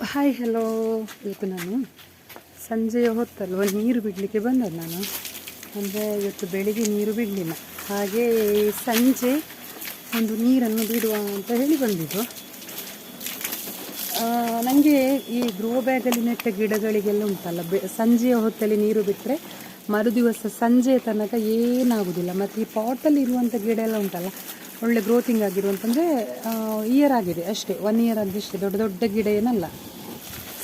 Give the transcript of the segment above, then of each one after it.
Hi hello ಇವತ್ತು ನಾನು ಸಂಜೆಯ ಹೊತ್ತಲ್ವ ನೀರು ಬಿಡಲಿಕ್ಕೆ ಬಂದದ್ದು ನಾನು. ಅಂದರೆ ಇವತ್ತು ಬೆಳಿಗ್ಗೆ ನೀರು ಬಿಡಲಿಲ್ಲ. ಹಾಗೆ ಸಂಜೆ ಒಂದು ನೀರನ್ನು ಬಿಡುವ ಅಂತ ಹೇಳಿ ಬಂದಿದ್ದು. ನನಗೆ ಈ ಗ್ರೋ ಬ್ಯಾಗಲ್ಲಿ ನೆಟ್ಟ ಗಿಡಗಳಿಗೆಲ್ಲ ಉಂಟಲ್ಲ, ಬೆ ಸಂಜೆಯ ಹೊತ್ತಲ್ಲಿ ನೀರು ಬಿಟ್ಟರೆ ಮರುದಿವಸ ಸಂಜೆ ತನಕ ಏನಾಗೋದಿಲ್ಲ. ಮತ್ತು ಈ ಪಾಟಲ್ಲಿ ಇರುವಂಥ ಗಿಡ ಎಲ್ಲ ಉಂಟಲ್ಲ ಒಳ್ಳೆ ಗ್ರೋತಿಂಗ್ ಆಗಿರುವಂತಂದರೆ ಇಯರ್ ಆಗಿದೆ ಅಷ್ಟೇ. ಒನ್ ಇಯರ್ ಆದಷ್ಟೇ ದೊಡ್ಡ ದೊಡ್ಡ ಗಿಡ ಏನಲ್ಲ.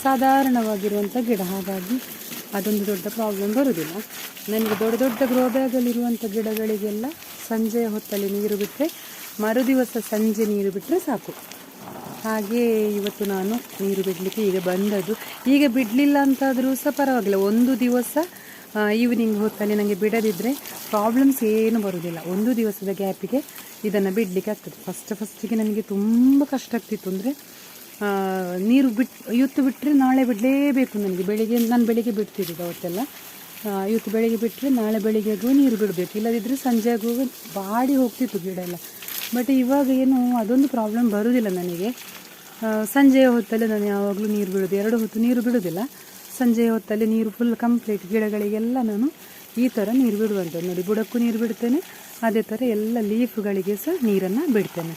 ಸಾಧಾರಣವಾಗಿರುವಂಥ ಗಿಡ. ಹಾಗಾಗಿ ಅದೊಂದು ದೊಡ್ಡ ಪ್ರಾಬ್ಲಮ್ ಬರುವುದಿಲ್ಲ ನನಗೆ ದೊಡ್ಡ ದೊಡ್ಡ ಗ್ರೋ ಬ್ಯಾಗಲ್ಲಿರುವಂಥ ಗಿಡಗಳಿಗೆಲ್ಲ ಸಂಜೆಯ ಹೊತ್ತಲ್ಲಿ ನೀರು ಬಿಟ್ಟರೆ ಮರುದಿವಸ ಸಂಜೆ ನೀರು ಬಿಟ್ಟರೆ ಸಾಕು. ಹಾಗೆ ಇವತ್ತು ನಾನು ನೀರು ಬಿಡಲಿಕ್ಕೆ ಈಗ ಬಂದದ್ದು. ಈಗ ಬಿಡಲಿಲ್ಲ ಅಂತಾದರೂ ಸಹ ಪರವಾಗಿಲ್ಲ. ಒಂದು ದಿವಸ ಈವ್ನಿಂಗ್ ಹೊತ್ತಲ್ಲಿ ನನಗೆ ಬಿಡದಿದ್ದರೆ ಪ್ರಾಬ್ಲಮ್ಸ್ ಏನು ಬರೋದಿಲ್ಲ. ಒಂದು ದಿವಸದ ಗ್ಯಾಪಿಗೆ ಇದನ್ನು ಬಿಡಲಿಕ್ಕೆ ಆಗ್ತದೆ. ಫಸ್ಟ್ ಫಸ್ಟಿಗೆ ನನಗೆ ತುಂಬ ಕಷ್ಟ ಆಗ್ತಿತ್ತು ಅಂದರೆ ನೀರು ಬಿಟ್ಟು ಇವತ್ತು ಬಿಟ್ಟರೆ ನಾಳೆ ಬಿಡಲೇಬೇಕು ನನಗೆ. ಬೆಳಿಗ್ಗೆ, ನಾನು ಬೆಳಿಗ್ಗೆ ಬಿಡ್ತಿದ್ದೆ ಅವತ್ತೆಲ್ಲ. ಇವತ್ತು ಬೆಳಿಗ್ಗೆ ಬಿಟ್ಟರೆ ನಾಳೆ ಬೆಳಿಗ್ಗೆಗೂ ನೀರು ಬಿಡಬೇಕು. ಇಲ್ಲದಿದ್ದರೆ ಸಂಜೆಗೂ ಬಾಡಿ ಹೋಗ್ತಿತ್ತು ಗಿಡ ಎಲ್ಲ. ಬಟ್ ಇವಾಗ ಏನು, ಅದೊಂದು ಪ್ರಾಬ್ಲಮ್ ಬರೋದಿಲ್ಲ ನನಗೆ. ಸಂಜೆಯ ಹೊತ್ತಲ್ಲಿ ನಾನು ಯಾವಾಗಲೂ ನೀರು ಬಿಡೋದು, ಎರಡು ಹೊತ್ತು ನೀರು ಬಿಡೋದಿಲ್ಲ. ಸಂಜೆಯ ಹೊತ್ತಲ್ಲಿ ನೀರು ಫುಲ್ ಕಂಪ್ಲೀಟ್ ಗಿಡಗಳಿಗೆಲ್ಲ ನಾನು ಈ ಥರ ನೀರು ಬಿಡುವಂಥದ್ದು. ನೋಡಿ, ಬುಡಕ್ಕೂ ನೀರು ಬಿಡ್ತೇನೆ. ಅದೇ ಥರ ಎಲ್ಲ ಲೀಫ್ಗಳಿಗೆ ಸಹ ನೀರನ್ನು ಬಿಡ್ತೇನೆ.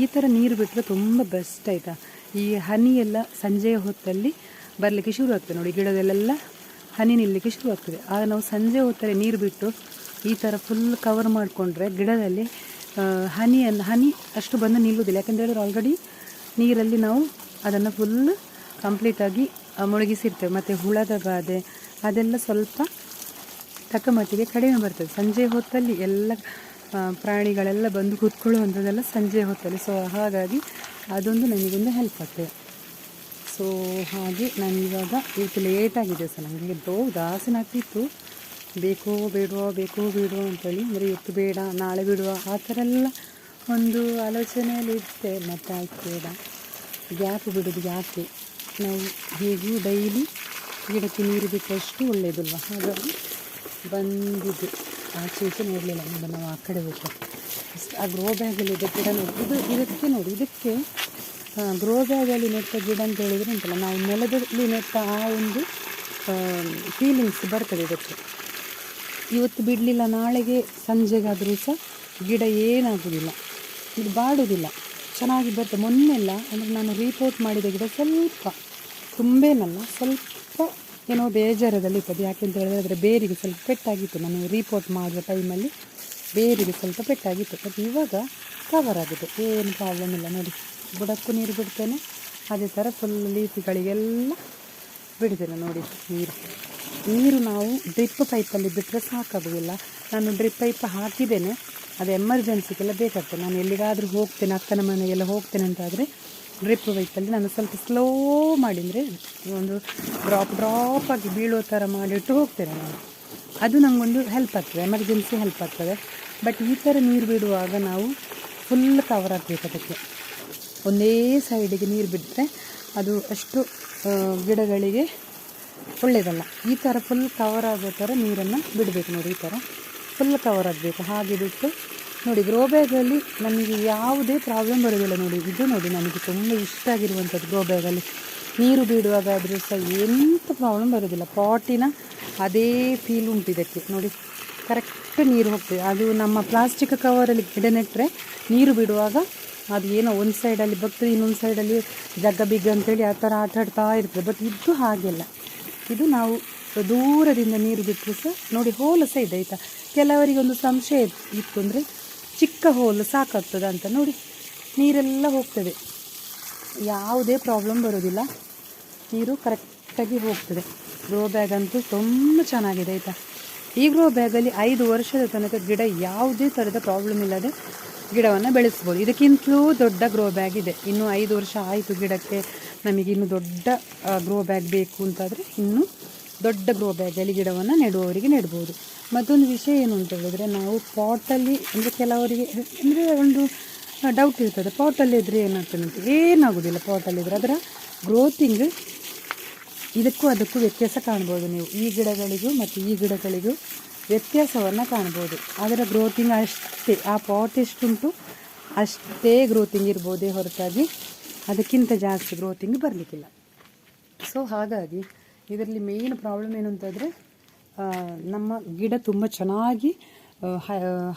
ಈ ಥರ ನೀರು ಬಿಟ್ಟರೆ ತುಂಬ ಬೆಸ್ಟ್ ಆಯಿತಾ? ಈ ಹನಿ ಎಲ್ಲ ಸಂಜೆಯ ಹೊತ್ತಲ್ಲಿ ಬರಲಿಕ್ಕೆ ಶುರು ಆಗ್ತದೆ. ನೋಡಿ, ಗಿಡದಲ್ಲೆಲ್ಲ ಹನಿ ನಿಲ್ಲಲಿಕ್ಕೆ ಶುರು ಆಗ್ತದೆ. ಆಗ ನಾವು ಸಂಜೆ ಹೊತ್ತಲ್ಲಿ ನೀರು ಬಿಟ್ಟು ಈ ಥರ ಫುಲ್ ಕವರ್ ಮಾಡಿಕೊಂಡ್ರೆ ಗಿಡದಲ್ಲಿ ಹನಿಯನ್ನು ಹನಿ ಅಷ್ಟು ಬಂದು ನಿಲ್ಲುವುದಿಲ್ಲ. ಯಾಕಂತ ಹೇಳಿದ್ರೆ ಆಲ್ರೆಡಿ ನೀರಲ್ಲಿ ನಾವು ಅದನ್ನು ಫುಲ್ ಕಂಪ್ಲೀಟಾಗಿ ಮುಳುಗಿಸಿರ್ತೇವೆ. ಮತ್ತು ಹುಳದ ಬಾಧೆ, ಅದೆಲ್ಲ ಸ್ವಲ್ಪ ತಕ್ಕ ಮಟ್ಟಿಗೆ ಕಡಿಮೆ ಬರ್ತದೆ. ಸಂಜೆ ಹೊತ್ತಲ್ಲಿ ಎಲ್ಲ ಪ್ರಾಣಿಗಳೆಲ್ಲ ಬಂದು ಕೂತ್ಕೊಳ್ಳುವಂಥದ್ದೆಲ್ಲ ಸಂಜೆ ಹೊತ್ತಲ್ಲಿ. ಸೊ ಹಾಗಾಗಿ ಅದೊಂದು ನನಗೊಂದು ಹೆಲ್ಪ್ ಆಗ್ತದೆ. ಸೊ ಹಾಗೆ ನಾನು ಇವಾಗ ಇವತ್ತು ಲೇಟಾಗಿದೆ ಸರ್ ನನಗೆ ದೋ ಆಗ್ತಿತ್ತು ಬೇಕೋ ಬೇಡವೋ ಬೇಕೋ ಬೇಡವೋ ಅಂತೇಳಿ. ಅಂದರೆ ಇವತ್ತು ಬೇಡ, ನಾಳೆ ಬಿಡುವ, ಆ ಥರ ಎಲ್ಲ ಒಂದು ಆಲೋಚನೆಯಲ್ಲಿ ಇರುತ್ತೆ ಮತ್ತೆ ಆಯ್ತು, ಬೇಡ. ಗ್ಯಾಪ್ ಬಿಡೋದು ಯಾಕೆ ನಾವು ಹೇಗೂ ಡೈಲಿ ಗಿಡಕ್ಕೆ ನೀರು ಬಿಟ್ಟಷ್ಟು ಒಳ್ಳೆಯದಲ್ವ ಹಾಗಾಗಿ ಬಂದಿದ್ದು. ಆಚೆ ಈಚೆ ನೋಡಲಿಲ್ಲ ಅಂದರೆ ನಾವು ಆ ಕಡೆ ಅಷ್ಟು, ಆ ಗ್ರೋ ಬ್ಯಾಗಲ್ಲಿ ಇದೆ ಗಿಡ ನೋಡಿ. ಇದು ಇದಕ್ಕೆ ನೋಡಿ, ಇದಕ್ಕೆ ಗ್ರೋ ಬ್ಯಾಗಲ್ಲಿ ನೆಟ್ಟ ಗಿಡ ಅಂತ ಹೇಳಿದರೆ ಉಂಟಲ್ಲ, ನಾವು ನೆಲದಲ್ಲಿ ನೆಟ್ಟ ಆ ಒಂದು ಫೀಲಿಂಗ್ಸ್ ಬರ್ತದೆ ಇದಕ್ಕೆ. ಇವತ್ತು ಬಿಡಲಿಲ್ಲ, ನಾಳೆಗೆ ಸಂಜೆಗಾದರೂ ಸಹ ಗಿಡ ಏನಾಗೋದಿಲ್ಲ. ಇದು ಬಾಡುವುದಿಲ್ಲ ಚೆನ್ನಾಗಿ ಬರ್ತದೆ. ಮೊನ್ನೆಲ್ಲ ಅಂದರೆ ನಾನು ರಿಪೋರ್ಟ್ ಮಾಡಿದ ಗಿಡ ಸ್ವಲ್ಪ ತುಂಬೇನಲ್ಲ ಸ್ವಲ್ಪ ಏನೋ ಬೇಜಾರದಲ್ಲಿ ಇರ್ತದೆ ಯಾಕೆಂತ ಹೇಳಿದ್ರೆ ಅದರ ಬೇರಿಗೆ ಸ್ವಲ್ಪ ಪೆಟ್ಟಾಗಿತ್ತು. ನಾನು ರಿಪೋರ್ಟ್ ಮಾಡಿದ ಟೈಮಲ್ಲಿ ಬೇರಿಗೆ ಸ್ವಲ್ಪ ಪೆಟ್ಟಾಗಿತ್ತು. ಬಟ್ ಇವಾಗ ಕವರ್ ಆಗಿದೆ. ಏನು ಪ್ರಾಬ್ಲಮ್ ಇಲ್ಲ. ನೋಡಿ, ಬುಡಕ್ಕೂ ನೀರು ಬಿಡ್ತೇನೆ. ಅದೇ ಥರ ಫುಲ್ ಲೀಫಿಗಳಿಗೆಲ್ಲ ಬಿಡ್ತೇನೆ ನೋಡಿ ನೀರು. ನೀರು ನಾವು ಡ್ರಿಪ್ ಪೈಪಲ್ಲಿ ಬಿಟ್ಟರೆ ಸಾಕಾಗೋದಿಲ್ಲ. ನಾನು ಡ್ರಿಪ್ ಪೈಪ್ ಹಾಕಿದ್ದೇನೆ. ಅದು ಎಮರ್ಜೆನ್ಸಿಗೆಲ್ಲ ಬೇಕಾಗ್ತದೆ. ನಾನು ಎಲ್ಲಿಗಾದರೂ ಹೋಗ್ತೇನೆ, ಅಕ್ಕನ ಮನೆಗೆಲ್ಲ ಹೋಗ್ತೇನೆ ಅಂತಾದರೆ ಡ್ರಿಪ್ ವೈಪಲ್ಲಿ ನಾನು ಸ್ವಲ್ಪ ಸ್ಲೋ ಮಾಡಿದರೆ ಒಂದು ಡ್ರಾಪ್ ಡ್ರಾಪ್ ಆಗಿ ಬೀಳೋ ಥರ ಮಾಡಿಟ್ಟು ಹೋಗ್ತೇನೆ ನಾನು. ಅದು ನನಗೊಂದು ಹೆಲ್ಪ್ ಆಗ್ತದೆ ಎಮರ್ಜೆನ್ಸಿ ಹೆಲ್ಪ್ ಆಗ್ತದೆ. ಬಟ್ ಈ ಥರ ನೀರು ಬಿಡುವಾಗ ನಾವು ಫುಲ್ ಕವರ್ ಆಗಬೇಕು ಅದಕ್ಕೆ. ಒಂದೇ ಸೈಡಿಗೆ ನೀರು ಬಿಟ್ಟರೆ ಅದು ಅಷ್ಟು ಗಿಡಗಳಿಗೆ ಒಳ್ಳೆಯದಲ್ಲ ಈ ಥರ ಫುಲ್ ಕವರ್ ಆಗೋ ಥರ ನೀರನ್ನು ಬಿಡಬೇಕು ನೋಡಿ ಈ ಥರ ಫುಲ್ ಕವರ್ ಆಗಬೇಕು. ಹಾಗೆ ಬಿಟ್ಟು ನೋಡಿ ಗ್ರೋ ಬ್ಯಾಗಲ್ಲಿ ನಮಗೆ ಯಾವುದೇ ಪ್ರಾಬ್ಲಮ್ ಬರೋದಿಲ್ಲ ನೋಡಿ. ಇದು ನೋಡಿ, ನಮಗೆ ತುಂಬ ಇಷ್ಟ ಆಗಿರುವಂಥದ್ದು ಗ್ರೋ ಬ್ಯಾಗಲ್ಲಿ ನೀರು ಬಿಡುವಾಗಾದರೂ ಸಹ ಎಂಥ ಪ್ರಾಬ್ಲಮ್ ಬರೋದಿಲ್ಲ ಪಾಟಿನ ಅದೇ ಫೀಲ್ ಉಂಟು ಇದಕ್ಕೆ. ನೋಡಿ ಕರೆಕ್ಟ್ ನೀರು ಹೋಗ್ತದೆ. ಅದು ನಮ್ಮ ಪ್ಲಾಸ್ಟಿಕ್ ಕವರಲ್ಲಿ ಗಿಡ ನೆಟ್ಟರೆ ನೀರು ಬಿಡುವಾಗ ಅದು ಏನೋ ಒಂದು ಸೈಡಲ್ಲಿ ಬಗ್ತದೆ ಇನ್ನೊಂದು ಸೈಡಲ್ಲಿ ಜಗ್ಗ ಬಿಗ್ಗ ಅಂತೇಳಿ ಆ ಥರ ಆಟ ಆಡ್ತಾ ಇರ್ತದೆ. ಬಟ್ ಇದು ಹಾಗೆಲ್ಲ. ಇದು ನಾವು ದೂರದಿಂದ ನೀರು ಬಿಟ್ಟರೆ ಸಹ ನೋಡಿ, ಹೋಲಸ ಇದೆ, ಆಯಿತಾ? ಕೆಲವರಿಗೆ ಒಂದು ಸಂಶಯ ಇತ್ತು ಅಂದರೆ ಚಿಕ್ಕ ಹೋಲು ಸಾಕಾಗ್ತದೆ ಅಂತ ನೋಡಿ. ನೀರೆಲ್ಲ ಹೋಗ್ತದೆ. ಯಾವುದೇ ಪ್ರಾಬ್ಲಮ್ ಬರೋದಿಲ್ಲ. ನೀರು ಕರೆಕ್ಟಾಗಿ ಹೋಗ್ತದೆ. ಗ್ರೋ ಬ್ಯಾಗ್ ಅಂತೂ ತುಂಬ ಚೆನ್ನಾಗಿದೆ ಆಯಿತಾ? ಈ ಗ್ರೋ ಬ್ಯಾಗಲ್ಲಿ ಐದು ವರ್ಷದ ತನಕ ಗಿಡ ಯಾವುದೇ ಥರದ ಪ್ರಾಬ್ಲಮ್ ಇಲ್ಲದೆ ಗಿಡವನ್ನು ಬೆಳೆಸ್ಬೋದು. ಇದಕ್ಕಿಂತಲೂ ದೊಡ್ಡ ಗ್ರೋ ಬ್ಯಾಗ್ ಇದೆ. ಇನ್ನು ಐದು ವರ್ಷ ಆಯಿತು ಗಿಡಕ್ಕೆ. ನಮಗಿನ್ನೂ ದೊಡ್ಡ ಗ್ರೋ ಬ್ಯಾಗ್ ಬೇಕು ಅಂತಾದರೆ ಇನ್ನು ದೊಡ್ಡ ಗ್ರೋ ಬ್ಯಾಗಲ್ಲಿ ಗಿಡವನ್ನು ನೆಡುವವರಿಗೆ ನೆಡ್ಬೋದು. ಮತ್ತೊಂದು ವಿಷಯ ಏನು ಅಂತ ಹೇಳಿದರೆ, ನಾವು ಪಾಟಲ್ಲಿ ಅಂದರೆ ಕೆಲವರಿಗೆ, ಅಂದರೆ ಒಂದು ಡೌಟ್ ಇರ್ತದೆ. ಪಾಟಲ್ಲಿ ಇದ್ದರೆ ಏನಾಗ್ತದೆ ಅಂತ. ಏನಾಗೋದಿಲ್ಲ ಪಾಟಲ್ಲಿದ್ದರೆ ಅದರ ಗ್ರೋತಿಂಗ್ ಇದಕ್ಕೂ ಅದಕ್ಕೂ ವ್ಯತ್ಯಾಸ ಕಾಣ್ಬೋದು ನೀವು. ಈ ಗಿಡಗಳಿಗೂ ಮತ್ತು ಈ ಗಿಡಗಳಿಗೂ ವ್ಯತ್ಯಾಸವನ್ನು ಕಾಣ್ಬೋದು. ಅದರ ಗ್ರೋತಿಂಗ್ ಅಷ್ಟೇ. ಆ ಪಾಟ್ ಎಷ್ಟುಂಟು, ಅಷ್ಟೇ ಗ್ರೋತಿಂಗ್ ಇರ್ಬೋದೇ ಹೊರತಾಗಿ ಅದಕ್ಕಿಂತ ಜಾಸ್ತಿ ಗ್ರೋತಿಂಗ್ ಬರಲಿಕ್ಕಿಲ್ಲ. ಸೊ ಹಾಗಾಗಿ ಇದರಲ್ಲಿ ಮೇನ್ ಪ್ರಾಬ್ಲಮ್ ಏನು ಅಂತಂದರೆ ನಮ್ಮ ಗಿಡ ತುಂಬ ಚೆನ್ನಾಗಿ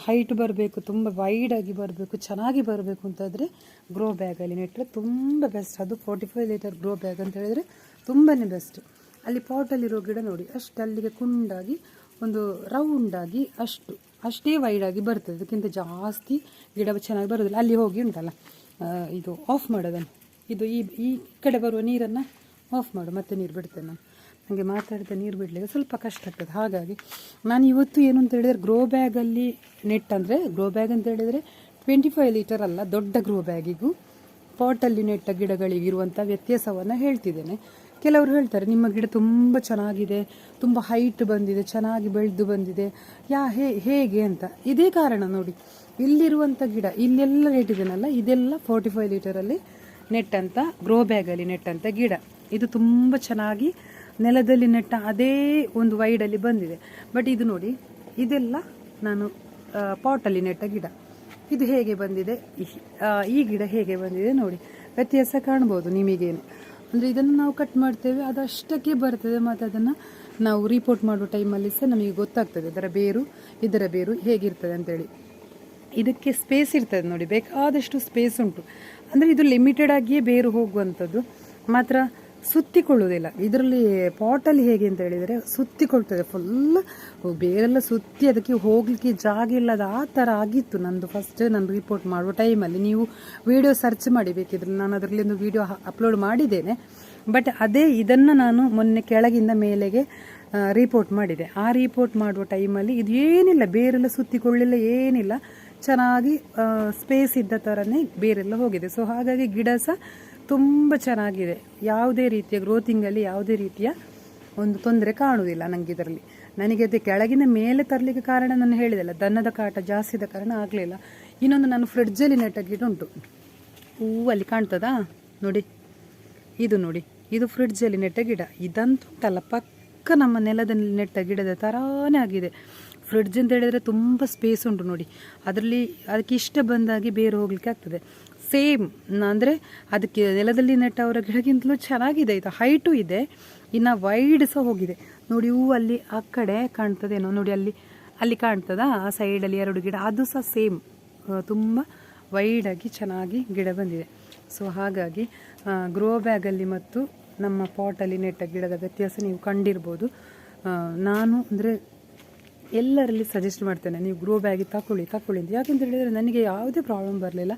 ಹೈಟ್ ಬರಬೇಕು, ತುಂಬ ವೈಡಾಗಿ ಬರಬೇಕು, ಚೆನ್ನಾಗಿ ಬರಬೇಕು ಅಂತಂದರೆ ಗ್ರೋ ಬ್ಯಾಗಲ್ಲಿ ನೆಟ್ಟರೆ ತುಂಬ ಬೆಸ್ಟ್ ಅದು forty five litre grow bag ಅಂತ ಹೇಳಿದರೆ ತುಂಬಾ ಬೆಸ್ಟ್ ಅಲ್ಲಿ ಪಾಟಲ್ಲಿರೋ ಗಿಡ ನೋಡಿ, ಅಷ್ಟು ಅಲ್ಲಿಗೆ ಕುಂಡಾಗಿ, ಒಂದು ರೌಂಡಾಗಿ ಅಷ್ಟು, ಅಷ್ಟೇ ವೈಡಾಗಿ ಬರ್ತದೆ. ಅದಕ್ಕಿಂತ ಜಾಸ್ತಿ ಗಿಡ ಚೆನ್ನಾಗಿ ಬರೋದಿಲ್ಲ. ಅಲ್ಲಿ ಹೋಗಿ ಉಂಟಲ್ಲ ಇದು ಆಫ್ ಮಾಡೋದನ್ನು. ಇದು ಈ ಈ ಕಡೆ ಬರುವ ನೀರನ್ನು ಆಫ್ ಮಾಡು, ಮತ್ತೆ ನೀರು ಬಿಡ್ತೇನೆ ನಾನು. ನನಗೆ ಮಾತಾಡಿದ ನೀರು ಬಿಡಲಿಕ್ಕೆ ಸ್ವಲ್ಪ ಕಷ್ಟ ಆಗ್ತದೆ. ಹಾಗಾಗಿ ನಾನು ಇವತ್ತು ಏನು ಅಂತ ಹೇಳಿದರೆ ಗ್ರೋ ಬ್ಯಾಗಲ್ಲಿ ನೆಟ್ ಅಂದರೆ ಗ್ರೋ ಬ್ಯಾಗ್ ಅಂತ ಹೇಳಿದರೆ ಟ್ವೆಂಟಿ ಫೈವ್ ಲೀಟರ್ ಅಲ್ಲ, ದೊಡ್ಡ ಗ್ರೋ ಬ್ಯಾಗಿಗೂ ಪಾಟಲ್ಲಿ ನೆಟ್ಟ ಗಿಡಗಳಿಗೆ ಇರುವಂಥ ವ್ಯತ್ಯಾಸವನ್ನು ಹೇಳ್ತಿದ್ದೇನೆ. ಕೆಲವರು ಹೇಳ್ತಾರೆ, ನಿಮ್ಮ ಗಿಡ ತುಂಬ ಚೆನ್ನಾಗಿದೆ, ತುಂಬ ಹೈಟ್ ಬಂದಿದೆ, ಚೆನ್ನಾಗಿ ಬೆಳೆದು ಬಂದಿದೆ. ಯಾ, ಹೇ, ಹೇಗೆ ಅಂತ? ಇದೇ ಕಾರಣ ನೋಡಿ ಇಲ್ಲಿರುವಂಥ ಗಿಡ, ಇಲ್ಲೆಲ್ಲ ನೆಟ್ಟಿದ್ದೇನಲ್ಲ ಇದೆಲ್ಲ ಫೋರ್ಟಿ ಫೈವ್ ಲೀಟರಲ್ಲಿ ನೆಟ್ಟಂಥ ಗ್ರೋ ಬ್ಯಾಗಲ್ಲಿ ನೆಟ್ಟಂಥ ಗಿಡ. ಇದು ತುಂಬ ಚೆನ್ನಾಗಿ ನೆಲದಲ್ಲಿ ನೆಟ್ಟ ಅದೇ ಒಂದು ವೈಡಲ್ಲಿ ಬಂದಿದೆ. ಬಟ್ ಇದು ನೋಡಿ, ಇದೆಲ್ಲ ನಾನು ಪಾಟಲ್ಲಿ ನೆಟ್ಟ ಗಿಡ. ಇದು ಹೇಗೆ ಬಂದಿದೆ? ಈ- ಗಿಡ ಹೇಗೆ ಬಂದಿದೆ ನೋಡಿ. ವ್ಯತ್ಯಾಸ ಕಾಣ್ಬೋದು ನಿಮಗೇನು. ಅಂದರೆ ಇದನ್ನು ನಾವು ಕಟ್ ಮಾಡ್ತೇವೆ, ಅದು ಅಷ್ಟಕ್ಕೆ ಬರ್ತದೆ, ಮತ್ತು ಅದನ್ನು ನಾವು ರಿಪೋರ್ಟ್ ಮಾಡುವ ಟೈಮಲ್ಲಿ ಸಹ ನಮಗೆ ಗೊತ್ತಾಗ್ತದೆ, ಇದರ ಬೇರು ಇದರ ಬೇರು ಹೇಗಿರ್ತದೆ ಅಂತೇಳಿ. ಇದಕ್ಕೆ ಸ್ಪೇಸ್ ಇರ್ತದೆ ನೋಡಿ, ಬೇಕಾದಷ್ಟು ಸ್ಪೇಸ್ ಉಂಟು. ಅಂದರೆ ಇದು ಲಿಮಿಟೆಡ್ ಆಗಿಯೇ ಬೇರು ಹೋಗುವಂಥದ್ದು. ಮಾತ್ರ ಸುತ್ತಿಕೊಳ್ಳುವುದಿಲ್ಲ. ಇದರಲ್ಲಿ ಪಾಟಲ್ಲಿ ಹೇಗೆ ಅಂತ ಹೇಳಿದರೆ ಸುತ್ತಿಕೊಳ್ತದೆ ಫುಲ್ ಬೇರೆಲ್ಲ ಸುತ್ತಿ ಅದಕ್ಕೆ ಹೋಗಲಿಕ್ಕೆ ಜಾಗ ಇಲ್ಲದ ಆ ಥರ ಆಗಿತ್ತು ನಂದು ಫಸ್ಟ್ ನಾನು ರಿಪೋರ್ಟ್ ಮಾಡುವ ಟೈಮಲ್ಲಿ ನೀವು ವಿಡಿಯೋ ಸರ್ಚ್ ಮಾಡಿ, ಬೇಕಿದ್ರೆ ನಾನು ಅದರಲ್ಲಿ ಒಂದು ವಿಡಿಯೋ ಅಪ್ಲೋಡ್ ಮಾಡಿದ್ದೇನೆ. ಬಟ್ ಅದೇ ಇದನ್ನು ನಾನು ಮೊನ್ನೆ ಕೆಳಗಿಂದ ಮೇಲೆಗೆ ರಿಪೋರ್ಟ್ ಮಾಡಿದೆ. ಆ ರಿಪೋರ್ಟ್ ಮಾಡುವ ಟೈಮಲ್ಲಿ ಇದು ಏನಿಲ್ಲ, ಬೇರೆಲ್ಲ ಸುತ್ತಿಕೊಳ್ಳಿಲ್ಲ ಏನಿಲ್ಲ. ಚೆನ್ನಾಗಿ ಸ್ಪೇಸ್ ಇದ್ದ ಥರನೇ ಬೇರೆಲ್ಲ ಹೋಗಿದೆ. ಸೊ ಹಾಗಾಗಿ ಗಿಡ ಸಹ ತುಂಬ ಚೆನ್ನಾಗಿದೆ. ಯಾವುದೇ ರೀತಿಯ ಗ್ರೋತಿಂಗಲ್ಲಿ ಯಾವುದೇ ರೀತಿಯ ಒಂದು ತೊಂದರೆ ಕಾಣುವುದಿಲ್ಲ ನನಗೆ ಇದರಲ್ಲಿ. ನನಗೆ ಅದು ಕೆಳಗಿನ ಮೇಲೆ ತರಲಿಕ್ಕೆ ಕಾರಣ ನಾನು ಹೇಳಿದೆಲ್ಲ, ದನದ ಕಾಟ ಜಾಸ್ತಿ ಇದ್ದ ಕಾರಣ ಆಗಲಿಲ್ಲ. ಇನ್ನೊಂದು ನಾನು ಫ್ರಿಡ್ಜಲ್ಲಿ ನೆಟ್ಟ ಗಿಡ ಉಂಟು ಹೂ, ಅಲ್ಲಿ ಕಾಣ್ತದಾ? ನೋಡಿ, ಇದು ನೋಡಿ, ಇದು ಫ್ರಿಡ್ಜಲ್ಲಿ ನೆಟ್ಟ ಗಿಡ ಇದಂತೂ ಉಂಟಲ್ಲ ಪಕ್ಕ ನಮ್ಮ ನೆಲದಲ್ಲಿ ನೆಟ್ಟ ಗಿಡದ ಥರಾನೇ ಆಗಿದೆ. ಫ್ರಿಡ್ಜ್ ಅಂತ ಹೇಳಿದರೆ ತುಂಬ ಸ್ಪೇಸ್ ಉಂಟು ನೋಡಿ. ಅದರಲ್ಲಿ ಅದಕ್ಕೆ ಇಷ್ಟ ಬಂದಾಗಿ ಬೇರೆ ಹೋಗ್ಲಿಕ್ಕೆ ಆಗ್ತದೆ. ಸೇಮ್. ಅಂದರೆ ಅದಕ್ಕೆ ನೆಲದಲ್ಲಿ ನೆಟ್ಟವರ ಗಿಡಕ್ಕಿಂತಲೂ ಚೆನ್ನಾಗಿದೆ. ಇದು ಹೈಟು ಇದೆ. ಇನ್ನು ವೈಡ್ ಸಹ ಹೋಗಿದೆ. ನೋಡಿ, ಹೂ ಅಲ್ಲಿ ಆ ಕಡೆ ಕಾಣ್ತದೇನೋ ನೋಡಿ, ಅಲ್ಲಿ ಅಲ್ಲಿ ಕಾಣ್ತದಾ? ಆ ಸೈಡಲ್ಲಿ ಎರಡು ಗಿಡ. ಅದು ಸಹ ಸೇಮ್. ತುಂಬ ವೈಡಾಗಿ ಚೆನ್ನಾಗಿ ಗಿಡ ಬಂದಿದೆ. ಸೊ ಹಾಗಾಗಿ ಗ್ರೋ ಬ್ಯಾಗಲ್ಲಿ ಮತ್ತು ನಮ್ಮ ಪಾಟಲ್ಲಿ ನೆಟ್ಟ ಗಿಡದ ವ್ಯತ್ಯಾಸ ನೀವು ಕಂಡಿರ್ಬೋದು. ನಾನು ಅಂದರೆ ಎಲ್ಲರಲ್ಲಿ ಸಜೆಸ್ಟ್ ಮಾಡ್ತೇನೆ. ನೀವು ಗ್ರೋ ಬ್ಯಾಗಿ ತಗೊಳ್ಳಿ ತಗೊಳ್ಳಿ ಅಂತ. ಯಾಕೆಂತ ಹೇಳಿದರೆ ನನಗೆ ಯಾವುದೇ ಪ್ರಾಬ್ಲಮ್ ಬರಲಿಲ್ಲ.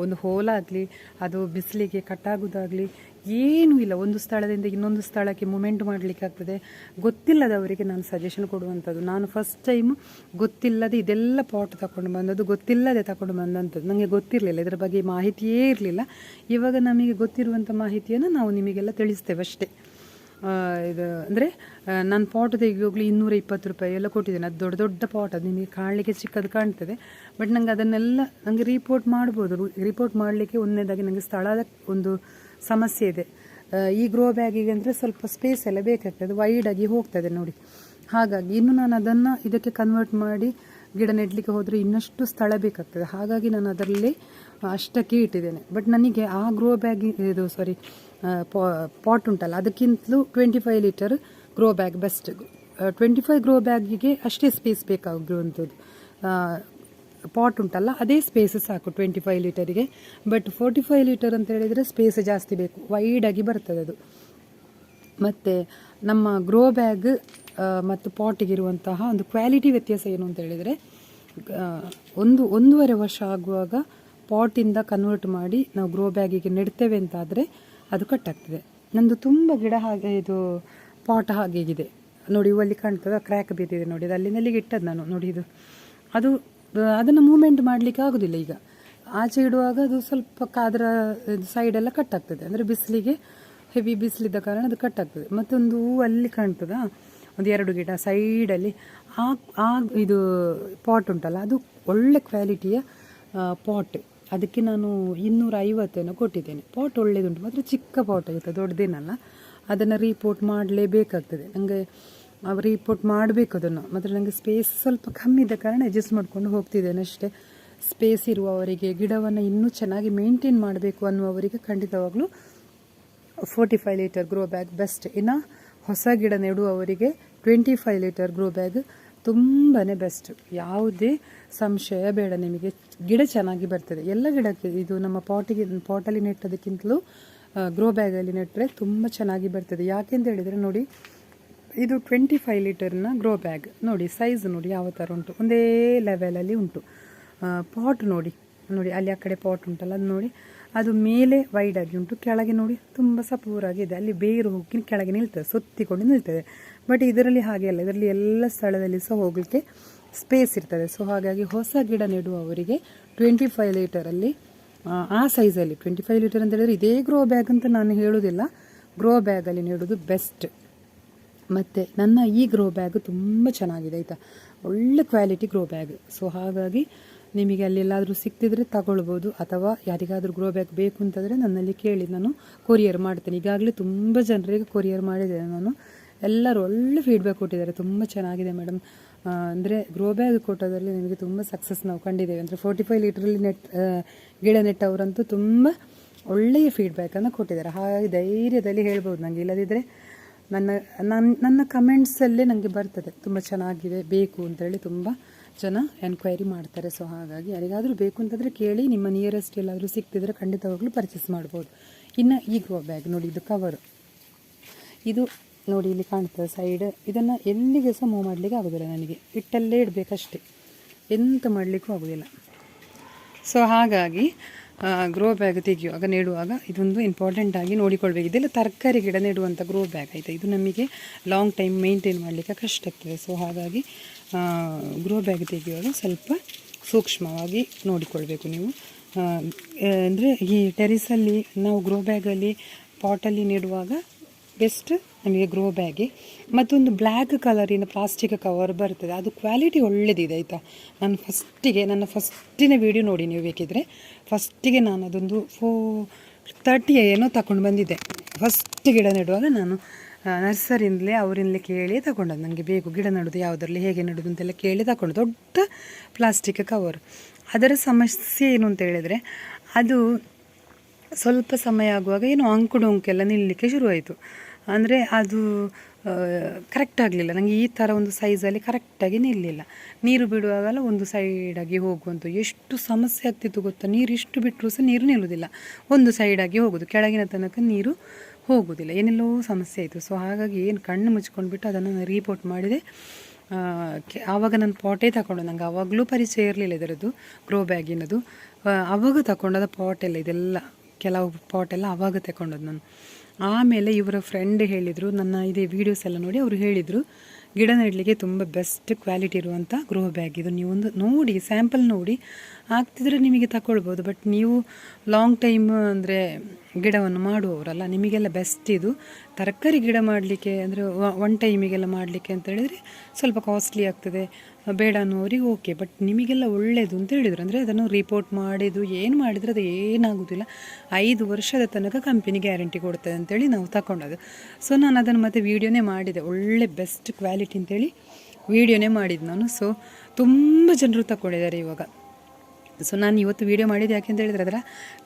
ಒಂದು ಹೋಲಾಗಲಿ, ಅದು ಬಿಸಿಲಿಗೆ ಕಟ್ಟಾಗೋದಾಗಲಿ ಏನೂ ಇಲ್ಲ. ಒಂದು ಸ್ಥಳದಿಂದ ಇನ್ನೊಂದು ಸ್ಥಳಕ್ಕೆ ಮೂಮೆಂಟ್ ಮಾಡಲಿಕ್ಕೆ ಆಗ್ತದೆ. ಗೊತ್ತಿಲ್ಲದವರಿಗೆ ನಾನು ಸಜೆಷನ್ ಕೊಡುವಂಥದ್ದು. ನಾನು ಫಸ್ಟ್ ಟೈಮು ಗೊತ್ತಿಲ್ಲದೆ ಇದೆಲ್ಲ ಪಾಟ್ ತಗೊಂಡು ಬಂದದ್ದು, ಗೊತ್ತಿಲ್ಲದೆ ತಗೊಂಡು ಬಂದಂಥದ್ದು. ನನಗೆ ಗೊತ್ತಿರಲಿಲ್ಲ. ಇದರ ಬಗ್ಗೆ ಮಾಹಿತಿಯೇ ಇರಲಿಲ್ಲ. ಇವಾಗ ನಮಗೆ ಗೊತ್ತಿರುವಂಥ ಮಾಹಿತಿಯನ್ನು ನಾವು ನಿಮಗೆಲ್ಲ ತಿಳಿಸ್ತೇವೆ ಅಷ್ಟೇ. ಇದು, ಅಂದರೆ ನಾನು ಪಾಟ್ ತೆಗಿಯೋಗ್ಲಿ ಇನ್ನೂರ ಇಪ್ಪತ್ತು ರೂಪಾಯಿ ಎಲ್ಲ ಕೊಟ್ಟಿದ್ದೇನೆ. ಅದು ದೊಡ್ಡ ದೊಡ್ಡ ಪಾಟ್ ಅದು ನಿಮಗೆ ಕಾಣಲಿಕ್ಕೆ ಚಿಕ್ಕದು ಕಾಣ್ತದೆ. ಬಟ್ ನನಗೆ ಅದನ್ನೆಲ್ಲ ನನಗೆ ರಿಪೋರ್ಟ್ ಮಾಡ್ಬೋದು. ರಿಪೋರ್ಟ್ ಮಾಡಲಿಕ್ಕೆ ಒಂದನೇದಾಗಿ ನನಗೆ ಸ್ಥಳದ ಒಂದು ಸಮಸ್ಯೆ ಇದೆ. ಈ ಗ್ರೋ ಬ್ಯಾಗಿಗೆ ಅಂದರೆ ಸ್ವಲ್ಪ ಸ್ಪೇಸ್ ಎಲ್ಲ ಬೇಕಾಗ್ತದೆ. ವೈಡಾಗಿ ಹೋಗ್ತದೆ ನೋಡಿ. ಹಾಗಾಗಿ ಇನ್ನು ನಾನು ಅದನ್ನು ಇದಕ್ಕೆ ಕನ್ವರ್ಟ್ ಮಾಡಿ ಗಿಡ ನೆಡಲಿಕ್ಕೆ ಹೋದರೆ ಇನ್ನಷ್ಟು ಸ್ಥಳ ಬೇಕಾಗ್ತದೆ. ಹಾಗಾಗಿ ನಾನು ಅದರಲ್ಲಿ ಅಷ್ಟಕ್ಕೆ ಇಟ್ಟಿದ್ದೇನೆ. ಬಟ್ ನನಗೆ ಆ ಗ್ರೋ ಬ್ಯಾಗ್ ಇದು ಸಾರಿ ಪಾಟ್ ಉಂಟಲ್ಲ, ಅದಕ್ಕಿಂತಲೂ twenty five litre grow bag best twenty five grow ಬ್ಯಾಗಿಗೆ ಅಷ್ಟೇ ಸ್ಪೇಸ್ ಬೇಕಾಗಿರುವಂಥದ್ದು ಪಾಟ್ ಉಂಟಲ್ಲ, ಅದೇ ಸ್ಪೇಸ್ ಸಾಕು ಟ್ವೆಂಟಿ ಫೈವ್ ಲೀಟರಿಗೆ ಬಟ್ ಫೋರ್ಟಿ ಫೈವ್ ಲೀಟರ್ ಅಂತ ಹೇಳಿದರೆ ಸ್ಪೇಸ್ ಜಾಸ್ತಿ ಬೇಕು ವೈಡಾಗಿ ಬರ್ತದೆ ಅದು. ಮತ್ತು ನಮ್ಮ ಗ್ರೋ ಬ್ಯಾಗ್ ಮತ್ತು ಪಾಟಿಗಿರುವಂತಹ ಒಂದು ಕ್ವಾಲಿಟಿ ವ್ಯತ್ಯಾಸ ಏನು ಅಂತ ಹೇಳಿದರೆ ಒಂದು, ಒಂದೂವರೆ ವರ್ಷ ಆಗುವಾಗ ಪಾಟಿಂದ ಕನ್ವರ್ಟ್ ಮಾಡಿ ನಾವು ಗ್ರೋ ಬ್ಯಾಗಿಗೆ ನೆಡ್ತೇವೆ ಅಂತಾದರೆ ಅದು ಕಟ್ಟಾಗ್ತದೆ. ನಂದು ತುಂಬ ಗಿಡ ಹಾಗೆ ಇದು ಪಾಟ್ ಹಾಗೆ ಇದೆ ನೋಡಿ ಇವಲ್ಲಿ ಕಾಣ್ತದೆ ಕ್ರ್ಯಾಕ್ ಬಿದ್ದಿದೆ ನೋಡಿ, ಅದು ಅಲ್ಲಿ ನೆಲ್ಲಿಗೆ ಇಟ್ಟದ್ದು ನಾನು, ನೋಡಿ ಇದು. ಅದು ಅದನ್ನು ಮೂಮೆಂಟ್ ಮಾಡಲಿಕ್ಕೆ ಆಗೋದಿಲ್ಲ ಈಗ. ಆಚೆ ಇಡುವಾಗ ಅದು ಸ್ವಲ್ಪ ಕಾದರ ಸೈಡೆಲ್ಲ ಕಟ್ಟಾಗ್ತದೆ. ಅಂದರೆ ಬಿಸಿಲಿಗೆ ಹೆವಿ ಬಿಸಿಲಿದ್ದ ಕಾರಣ ಅದು ಕಟ್ಟಾಗ್ತದೆ. ಮತ್ತೊಂದು ಹೂವು ಅಲ್ಲಿ ಕಾಣ್ತದಾ, ಒಂದು ಎರಡು ಗಿಡ ಸೈಡಲ್ಲಿ ಆ ಇದು, ಪಾಟ್ ಉಂಟಲ್ಲ, ಅದು ಒಳ್ಳೆ ಕ್ವಾಲಿಟಿಯ ಪಾಟ್. ಅದಕ್ಕೆ ನಾನು ಇನ್ನೂರ ಐವತ್ತೇನೋ ಕೊಟ್ಟಿದ್ದೇನೆ. ಪಾಟ್ ಒಳ್ಳೇದುಂಟು, ಮಾತ್ರ ಚಿಕ್ಕ ಪಾಟ್ ಆಗುತ್ತೆ, ದೊಡ್ಡದೇನಲ್ಲ. ಅದನ್ನು ರೀಪೋರ್ಟ್ ಮಾಡಲೇಬೇಕಾಗ್ತದೆ. ನನಗೆ ರಿಪೋರ್ಟ್ ಮಾಡಬೇಕು ಅದನ್ನು. ಮಾತ್ರ ನನಗೆ ಸ್ಪೇಸ್ ಸ್ವಲ್ಪ ಕಮ್ಮಿ ಇದ್ದ ಕಾರಣ ಅಡ್ಜಸ್ಟ್ ಮಾಡ್ಕೊಂಡು ಹೋಗ್ತಿದ್ದೇನೆ ಅಷ್ಟೇ. ಸ್ಪೇಸ್ ಇರುವವರಿಗೆ, ಗಿಡವನ್ನು ಇನ್ನೂ ಚೆನ್ನಾಗಿ ಮೇಂಟೈನ್ ಮಾಡಬೇಕು ಅನ್ನುವವರಿಗೆ ಖಂಡಿತವಾಗ್ಲೂ forty five litre grow bag best ಇನ್ನು ಹೊಸ ಗಿಡ ನೆಡುವವರಿಗೆ twenty five litre grow bag ತುಂಬಾ ಬೆಸ್ಟ್ ಯಾವುದೇ ಸಂಶಯ ಬೇಡ ನಿಮಗೆ. ಗಿಡ ಚೆನ್ನಾಗಿ ಬರ್ತದೆ. ಎಲ್ಲ ಗಿಡಕ್ಕೆ ಇದು ನಮ್ಮ ಪಾಟಿಗೆ, ಪಾಟಲ್ಲಿ ನೆಟ್ಟೋದಕ್ಕಿಂತಲೂ ಗ್ರೋ ಬ್ಯಾಗಲ್ಲಿ ನೆಟ್ಟರೆ ತುಂಬ ಚೆನ್ನಾಗಿ ಬರ್ತದೆ. ಯಾಕೆಂತ ಹೇಳಿದರೆ ನೋಡಿ, ಇದು ಟ್ವೆಂಟಿ ಫೈವ್ ಲೀಟರ್ನ ಗ್ರೋ ಬ್ಯಾಗ್ ನೋಡಿ ಸೈಜ್ ನೋಡಿ ಯಾವ ಥರ ಉಂಟು. ಒಂದೇ ಲೆವೆಲಲ್ಲಿ ಉಂಟು. ಪಾಟ್ ನೋಡಿ. ನೋಡಿ, ಅಲ್ಲಿ ಆ ಕಡೆ ಪಾಟ್ ಉಂಟಲ್ಲ, ಅದು ನೋಡಿ. ಅದು ಮೇಲೆ ವೈಡ್ ಆಗಿ ಉಂಟು. ಕೆಳಗೆ ನೋಡಿ, ತುಂಬ ಸಪೂರಾಗಿದೆ ಅಲ್ಲಿ ಬೇರು ಹೋಗಿ ಕೆಳಗೆ ನಿಲ್ತದೆ, ಸುತ್ತಿಕೊಂಡು ನಿಲ್ತದೆ. ಬಟ್ ಇದರಲ್ಲಿ ಹಾಗೆ ಅಲ್ಲ. ಇದರಲ್ಲಿ ಎಲ್ಲ ಸ್ಥಳದಲ್ಲಿ ಸಹ ಹೋಗಲಿಕ್ಕೆ ಸ್ಪೇಸ್ ಇರ್ತದೆ. ಸೊ ಹಾಗಾಗಿ ಹೊಸ ಗಿಡ ನೆಡುವವರಿಗೆ ಟ್ವೆಂಟಿ ಫೈವ್ ಲೀಟರಲ್ಲಿ ಆ ಸೈಜಲ್ಲಿ ಟ್ವೆಂಟಿ ಫೈವ್ ಲೀಟರ್ ಅಂತ ಹೇಳಿದ್ರೆ ಇದೇ ಗ್ರೋ ಬ್ಯಾಗ್ ಅಂತ ನಾನು ಹೇಳೋದಿಲ್ಲ. ಗ್ರೋ ಬ್ಯಾಗಲ್ಲಿ ನೆಡೋದು ಬೆಸ್ಟ್ ಮತ್ತು ನನ್ನ ಈ ಗ್ರೋ ಬ್ಯಾಗ್ ತುಂಬ ಚೆನ್ನಾಗಿದೆ, ಆಯಿತಾ? ಒಳ್ಳೆ ಕ್ವಾಲಿಟಿ ಗ್ರೋ ಬ್ಯಾಗ್ ಸೊ ಹಾಗಾಗಿ ನಿಮಗೆ ಅಲ್ಲೆಲ್ಲಾದರೂ ಸಿಕ್ತಿದ್ರೆ ತಗೊಳ್ಬೋದು. ಅಥವಾ ಯಾರಿಗಾದರೂ ಗ್ರೋ ಬ್ಯಾಗ್ ಬೇಕು ಅಂತಂದರೆ ನನ್ನಲ್ಲಿ ಕೇಳಿ ನಾನು ಕೊರಿಯರ್ ಮಾಡ್ತೇನೆ. ಈಗಾಗಲೇ ತುಂಬ ಜನರಿಗೆ ಕೊರಿಯರ್ ಮಾಡಿದ್ದೇನೆ ನಾನು. ಎಲ್ಲರೂ ಒಳ್ಳೆ ಫೀಡ್ಬ್ಯಾಕ್ ಕೊಟ್ಟಿದ್ದಾರೆ. ತುಂಬ ಚೆನ್ನಾಗಿದೆ ಮೇಡಮ್ ಅಂದರೆ ಗ್ರೋ ಬ್ಯಾಗ್ ಕೋಟದಲ್ಲಿ ನಿಮಗೆ ತುಂಬ ಸಕ್ಸಸ್ ನಾವು ಕಂಡಿದ್ದೇವೆ. ಅಂದರೆ ಫೋರ್ಟಿ ಫೈವ್ ಲೀಟ್ರಲ್ಲಿ ನೆಟ್ ಗಿಡ ನೆಟ್ಟವರಂತೂ ತುಂಬ ಒಳ್ಳೆಯ ಫೀಡ್ಬ್ಯಾಕನ್ನು ಕೊಟ್ಟಿದ್ದಾರೆ. ಹಾಗೆ ಧೈರ್ಯದಲ್ಲಿ ಹೇಳ್ಬೋದು ನನಗೆ ಇಲ್ಲದಿದ್ದರೆ ನನ್ನ ನನ್ನ ನನ್ನ ಕಮೆಂಟ್ಸಲ್ಲೇ ನನಗೆ ಬರ್ತದೆ. ತುಂಬ ಚೆನ್ನಾಗಿದೆ, ಬೇಕು ಅಂತೇಳಿ ತುಂಬ ಜನ ಎನ್ಕ್ವೈರಿ ಮಾಡ್ತಾರೆ. ಸೊ ಹಾಗಾಗಿ ಯಾರಿಗಾದರೂ ಬೇಕು ಅಂತಂದರೆ ಕೇಳಿ, ನಿಮ್ಮ ನಿಯರೆಸ್ಟ್ ಎಲ್ಲಾದರೂ ಸಿಕ್ತಿದ್ರೆ ಖಂಡಿತವಾಗ್ಲೂ ಪರ್ಚೇಸ್ ಮಾಡ್ಬೋದು. ಇನ್ನು ಈ ಗ್ರೋ ಬ್ಯಾಗ್ ನೋಡಿ, ಇದು ಕವರು ಇದು ನೋಡಿ ಇಲ್ಲಿ ಕಾಣ್ತದೆ ಸೈಡ್ ಇದನ್ನು ಎಲ್ಲಿಗೆ ಸಹ ಮೂವ್ ಮಾಡಲಿಕ್ಕೆ ಆಗೋದಿಲ್ಲ ನನಗೆ. ಇಟ್ಟಲ್ಲೇ ಇಡಬೇಕಷ್ಟೇ. ಎಂತ ಮಾಡಲಿಕ್ಕೂ ಆಗೋದಿಲ್ಲ. ಸೊ ಹಾಗಾಗಿ ಗ್ರೋ ಬ್ಯಾಗ್ ತೆಗೆಯುವಾಗ, ನೆಡುವಾಗ ಇದೊಂದು ಇಂಪಾರ್ಟೆಂಟ್ ಆಗಿ ನೋಡಿಕೊಳ್ಬೇಕು. ಇದೆಲ್ಲ ತರಕಾರಿ ಗಿಡ ನೆಡುವಂಥ ಗ್ರೋ ಬ್ಯಾಗ್ ಆಯಿತು? ಇದು ನಮಗೆ ಲಾಂಗ್ ಟೈಮ್ ಮೇಂಟೈನ್ ಮಾಡಲಿಕ್ಕೆ ಕಷ್ಟ ಆಗ್ತದೆ. ಸೊ ಹಾಗಾಗಿ ಗ್ರೋ ಬ್ಯಾಗ್ ತೆಗೆಯುವಾಗ ಸ್ವಲ್ಪ ಸೂಕ್ಷ್ಮವಾಗಿ ನೋಡಿಕೊಳ್ಬೇಕು ನೀವು. ಅಂದರೆ ಈ ಟೆರಿಸಲ್ಲಿ ನಾವು ಗ್ರೋ ಬ್ಯಾಗಲ್ಲಿ ಪಾಟಲ್ಲಿ ನೆಡುವಾಗ ಬೆಸ್ಟ್ ನಮಗೆ ಗ್ರೋ ಬ್ಯಾಗಿ ಮತ್ತೊಂದು ಬ್ಲ್ಯಾಕ್ ಕಲರಿನ ಪ್ಲಾಸ್ಟಿಕ್ ಕವರ್ ಬರ್ತದೆ. ಅದು ಕ್ವಾಲಿಟಿ ಒಳ್ಳೆದಿದೆ, ಆಯಿತಾ? ನಾನು ಫಸ್ಟಿಗೆ ನನ್ನ ಫಸ್ಟಿನ ವೀಡಿಯೋ ನೋಡಿ ನೀವು ಬೇಕಿದ್ರೆ. ಫಸ್ಟಿಗೆ ನಾನು ಅದೊಂದು ಫೋ ತರ್ಟಿ ಏನೋ ತಗೊಂಡು ಬಂದಿದ್ದೆ. ಫಸ್ಟ್ ಗಿಡ ನೆಡುವಾಗ ನಾನು ನರ್ಸರಿಯಿಂದಲೇ ಅವರಿಂದಲೇ ಕೇಳಿ ತಗೊಂಡದ್ದು. ನನಗೆ ಬೇಕು ಗಿಡ ನೆಡೋದು ಯಾವುದರಲ್ಲಿ, ಹೇಗೆ ನೆಡೋದು ಅಂತೆಲ್ಲ ಕೇಳಿ ತಗೊಂಡು. ದೊಡ್ಡ ಪ್ಲಾಸ್ಟಿಕ್ ಕವರ್ ಅದರ ಸಮಸ್ಯೆ ಏನು ಅಂತ ಹೇಳಿದರೆ, ಅದು ಸ್ವಲ್ಪ ಸಮಯ ಆಗುವಾಗ ಏನು ಅಂಕು ಡೊಂಕೆಲ್ಲ ನಿಲ್ಲಲಿಕ್ಕೆ ಶುರುವಾಯಿತು. ಅಂದರೆ ಅದು ಕರೆಕ್ಟ್ ಆಗಲಿಲ್ಲ. ನನಗೆ ಈ ಥರ ಒಂದು ಸೈಜಲ್ಲಿ ಕರೆಕ್ಟಾಗಿ ನಿಲ್ಲಿಲ್ಲ. ನೀರು ಬಿಡುವಾಗಲ್ಲ ಒಂದು ಸೈಡಾಗಿ ಹೋಗುವಂಥ ಎಷ್ಟು ಸಮಸ್ಯೆ ಆಗ್ತಿತ್ತು ಗೊತ್ತಾ? ನೀರು ಎಷ್ಟು ಬಿಟ್ಟರೂ ಸಹ ನೀರು ನಿಲ್ಲುವುದಿಲ್ಲ. ಒಂದು ಸೈಡಾಗಿ ಹೋಗೋದು, ಕೆಳಗಿನ ತನಕ ನೀರು ಹೋಗೋದಿಲ್ಲ. ಏನೆಲ್ಲೋ ಸಮಸ್ಯೆ ಆಯಿತು. ಸೊ ಹಾಗಾಗಿ ಏನು ಕಣ್ಣು ಮುಚ್ಕೊಂಡ್ಬಿಟ್ಟು ಅದನ್ನು ನಾನು ರೀಪೋರ್ಟ್ ಮಾಡಿದೆ. ಆವಾಗ ನಾನು ಪಾಟೇ ತಗೊಂಡು. ನಂಗೆ ಆವಾಗಲೂ ಪರಿಚಯ ಇರಲಿಲ್ಲ ಇದರದ್ದು ಗ್ರೋ ಬ್ಯಾಗಿನದು ಆವಾಗ ತಗೊಂಡದ ಪಾಟೆಲ್ಲ ಇದೆಲ್ಲ, ಕೆಲವು ಪಾಟೆಲ್ಲ ಆವಾಗ ತಗೊಂಡದ್ದು ನಾನು. ಆಮೇಲೆ ಇವರ ಫ್ರೆಂಡ್ ಹೇಳಿದರು, ನನ್ನ ಇದೇ ವೀಡಿಯೋಸ್ ಎಲ್ಲ ನೋಡಿ ಅವರು ಹೇಳಿದರು, ಗಿಡ ನೆಡಲಿಕ್ಕೆ ತುಂಬ ಬೆಸ್ಟ್ ಕ್ವಾಲಿಟಿ ಇರುವಂಥ ಗೃಹ ಬ್ಯಾಗ್ ಇದು. ನೀವೊಂದು ನೋಡಿ ಸ್ಯಾಂಪಲ್ ನೋಡಿ, ಆಗ್ತಿದ್ರೆ ನಿಮಗೆ ತಗೊಳ್ಬೋದು ಬಟ್ ನೀವು ಲಾಂಗ್ ಟೈಮ್ ಅಂದರೆ ಗಿಡವನ್ನು ಮಾಡುವವರಲ್ಲ, ನಿಮಗೆಲ್ಲ ಬೆಸ್ಟ್ ಇದು. ತರಕಾರಿ ಗಿಡ ಮಾಡಲಿಕ್ಕೆ ಅಂದರೆ ಒನ್ ಟೈಮಿಗೆಲ್ಲ ಮಾಡಲಿಕ್ಕೆ ಅಂತ ಹೇಳಿದರೆ ಸ್ವಲ್ಪ ಕಾಸ್ಟ್ಲಿ ಆಗ್ತದೆ. ಬೇಡ ಅನ್ನೋರಿಗೆ ಓಕೆ ಬಟ್ ನಿಮಗೆಲ್ಲ ಒಳ್ಳೆಯದು ಅಂತ ಹೇಳಿದರು. ಅಂದರೆ ಅದನ್ನು ರಿಪೋರ್ಟ್ ಮಾಡಿದ್ದು, ಏನು ಮಾಡಿದರೆ ಅದು ಏನಾಗೋದಿಲ್ಲ. ಐದು ವರ್ಷದ ತನಕ ಕಂಪನಿ ಗ್ಯಾರಂಟಿ ಕೊಡ್ತದೆ ಅಂತೇಳಿ ನಾವು ತಗೊಂಡದ್ದು ಸೊ ನಾನು ಅದನ್ನು ಮತ್ತೆ ವೀಡಿಯೋನೇ ಮಾಡಿದೆ. ಒಳ್ಳೆ ಬೆಸ್ಟ್ ಕ್ವಾಲಿಟಿ ಅಂತೇಳಿ ವೀಡಿಯೋನೇ ಮಾಡಿದ್ದು ನಾನು. ಸೊ ತುಂಬ ಜನರು ತಗೊಂಡಿದ್ದಾರೆ ಇವಾಗ. ಸೊ ನಾನು ಇವತ್ತು ವೀಡಿಯೋ ಮಾಡಿದ್ದು ಯಾಕೆಂತ ಹೇಳಿದ್ರೆ ಅದರ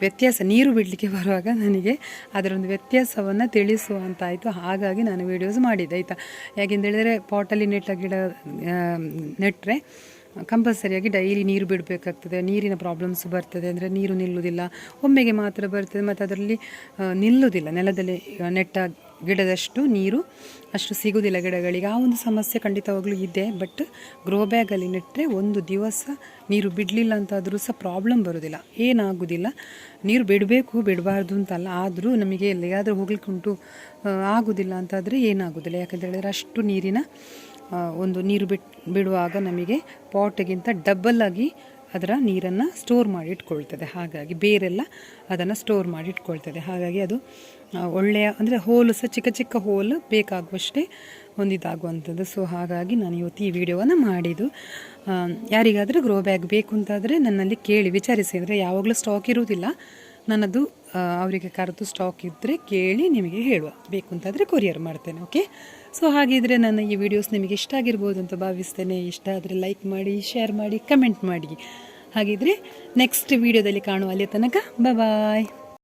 ವ್ಯತ್ಯಾಸ, ನೀರು ಬಿಡಲಿಕ್ಕೆ ಬರುವಾಗ ನನಗೆ ಅದರೊಂದು ವ್ಯತ್ಯಾಸವನ್ನು ತಿಳಿಸುವಂತಾಯಿತು ಹಾಗಾಗಿ ನಾನು ವೀಡಿಯೋಸ್ ಮಾಡಿದ್ದೆ, ಆಯಿತಾ? ಯಾಕೆಂತ ಹೇಳಿದರೆ ಪಾಟಲ್ಲಿ ನೆಟ್ಟ ಗಿಡ ನೆಟ್ಟರೆ ಕಂಪಲ್ಸರಿಯಾಗಿ ಡೈಲಿ ನೀರು ಬಿಡಬೇಕಾಗ್ತದೆ. ನೀರಿನ ಪ್ರಾಬ್ಲಮ್ಸ್ ಬರ್ತದೆ ಅಂದರೆ ನೀರು ನಿಲ್ಲುವುದಿಲ್ಲ. ಒಮ್ಮೆಗೆ ಮಾತ್ರ ಬರ್ತದೆ, ಮತ್ತು ಅದರಲ್ಲಿ ನಿಲ್ಲುವುದಿಲ್ಲ. ನೆಲದಲ್ಲಿ ನೆಟ್ಟ ಗಿಡದಷ್ಟು ನೀರು ಅಷ್ಟು ಸಿಗೋದಿಲ್ಲ ಗಿಡಗಳಿಗೆ. ಆ ಒಂದು ಸಮಸ್ಯೆ ಖಂಡಿತವಾಗ್ಲೂ ಇದೆ. ಬಟ್ ಗ್ರೋ ಬ್ಯಾಗಲ್ಲಿ ನೆಟ್ಟರೆ ಒಂದು ದಿವಸ ನೀರು ಬಿಡಲಿಲ್ಲ ಅಂತಾದರೂ ಸಹ ಪ್ರಾಬ್ಲಮ್ ಬರೋದಿಲ್ಲ. ಏನಾಗೋದಿಲ್ಲ. ನೀರು ಬಿಡಬೇಕು ಬಿಡಬಾರ್ದು ಅಂತಲ್ಲ. ಆದರೂ ನಮಗೆ ಎಲ್ಲಿಗಾದರೂ ಹೋಗ್ಲಿಕ್ಕೆ ಉಂಟು ಆ, ಆಗೋದಿಲ್ಲ ಅಂತಾದರೆ ಏನಾಗೋದಿಲ್ಲ. ಯಾಕಂತ ಹೇಳಿದ್ರೆ ಅಷ್ಟು ನೀರಿನ ಒಂದು ನೀರು ಬಿಟ್ ಬಿಡುವಾಗ ನಮಗೆ ಪಾಟ್ಗಿಂತ ಡಬಲ್ ಆಗಿ ಅದರ ನೀರನ್ನು ಸ್ಟೋರ್ ಮಾಡಿ ಇಟ್ಕೊಳ್ತದೆ. ಹಾಗಾಗಿ ಬೇರೆಲ್ಲ ಅದನ್ನು ಸ್ಟೋರ್ ಮಾಡಿ ಇಟ್ಕೊಳ್ತದೆ. ಹಾಗಾಗಿ ಅದು ಒಳ್ಳೆಯ, ಅಂದರೆ ಹೋಲು ಸಹ ಚಿಕ್ಕ ಚಿಕ್ಕ ಹೋಲು ಬೇಕಾಗುವಷ್ಟೇ ಒಂದು ಇದಾಗುವಂಥದ್ದು ಸೊ ಹಾಗಾಗಿ ನಾನು ಇವತ್ತು ಈ ವಿಡಿಯೋವನ್ನು ಮಾಡಿದ್ದು. ಯಾರಿಗಾದರೂ ಗ್ರೋ ಬ್ಯಾಗ್ ಬೇಕು ಅಂತಾದರೆ ನನ್ನಲ್ಲಿ ಕೇಳಿ ವಿಚಾರಿಸಿ. ಅಂದರೆ ಯಾವಾಗಲೂ ಸ್ಟಾಕ್ ಇರುವುದಿಲ್ಲ. ನನ್ನದು ಅವರಿಗೆ ಕರೆದು ಸ್ಟಾಕ್ ಇದ್ದರೆ ಕೇಳಿ ನಿಮಗೆ ಹೇಳುವ. ಬೇಕು ಅಂತಾದರೆ ಕೊರಿಯರ್ ಮಾಡ್ತೇನೆ ಓಕೆ ಸೊ ಹಾಗಿದ್ರೆ ನನ್ನ ಈ ವಿಡಿಯೋಸ್ ನಿಮಗೆ ಇಷ್ಟ ಆಗಿರ್ಬೋದು ಅಂತ ಭಾವಿಸ್ತೇನೆ. ಇಷ್ಟ ಆದರೆ ಲೈಕ್ ಮಾಡಿ ಶೇರ್ ಮಾಡಿ ಕಮೆಂಟ್ ಮಾಡಿ. ಹಾಗಿದ್ರೆ ನೆಕ್ಸ್ಟ್ ವಿಡಿಯೋದಲ್ಲಿ ಕಾಣುವ ಅಲ್ಲಿಯ ತನಕ ಬಾಯ್